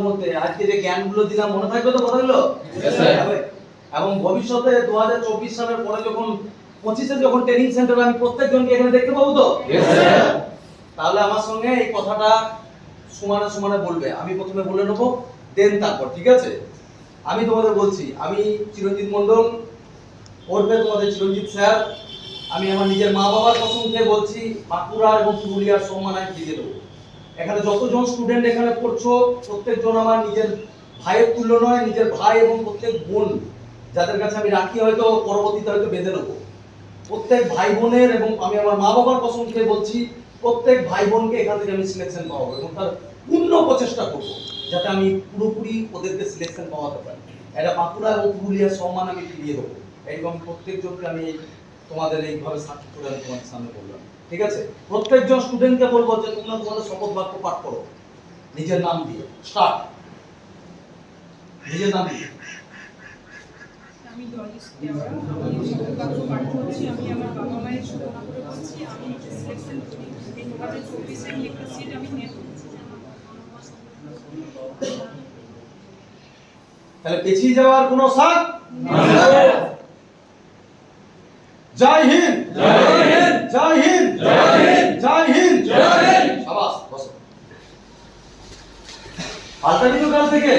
মধ্যে। আজকে যে জ্ঞানগুলো দিলাম মনে থাকবে তো কথাগুলো? এবং ভবিষ্যতে চব্বিশ সালের পরে যখন পঁচিশে যখন ট্রেনিং সেন্টার আমি প্রত্যেকজনকে এখানে দেখতে পাবো তো? তাহলে আমার সঙ্গে এই কথাটা সমানে সমানে বলবে। আমি প্রথমে বলে নেব দেন তারপর ঠিক আছে? আমি তোমাদের বলছি আমি চিরঞ্জিত মণ্ডল ওরফে তোমাদের চিরঞ্জিত স্যার। আমি আমার নিজের মা বাবার কসম খেয়ে বলছি বাঁকুড়া এবং পুরুলিয়ার সম্মান আমি ফিরিয়ে দেবো। এখানে যতজন স্টুডেন্ট এখানে পড়ছো, প্রত্যেকজন আমার নিজের ভাইয়ের তুল্য নয়, নিজের ভাই এবং প্রত্যেক বোন। যাদের কাছে আমি রাখি হয়তো পরবর্তীতে হয়তো বেঁধে নেব। প্রত্যেক ভাই বোনের এবং আমি আমার মা বাবার খেয়ে বলছি, প্রত্যেক ভাই বোনকে এখান থেকে আমি সিলেকশন পাওয়াবো এবং তার পূর্ণ প্রচেষ্টা করব, যাতে আমি পুরোপুরি ওদেরকে সিলেকশন পাওয়াতে পারি। এটা বাঁকুড়া এবং পুরুলিয়ার সম্মান আমি ফিরিয়ে দেবো। এবং প্রত্যেকজনকে আমি তোমাদের এইভাবে সাক্ষী তোমাদের সামনে বললাম। ঠিক আছে? প্রত্যেকজন স্টুডেন্টকে বলব যে তোমরা তোমাদের শপথ বাক্য পাঠ করো। নিজের নাম দিয়ে। স্টার্ট নিজের নাম দিয়ে। আমি আমি আমার বাবা মায়ের বলছি আমি সিলেকশন করি। এই দু হাজার চব্বিশে আমি একটা সিট আমি নেব তাহলে পেছিয়ে যাওয়ার কোনো সাথ জয় হিন্দ। জয় হিন্দ। জয় হিন্দ। জয় হিন্দ। জয় হিন্দ। জয় হিন্দ। সাবাস বসো। আলতারিও কাল থেকে।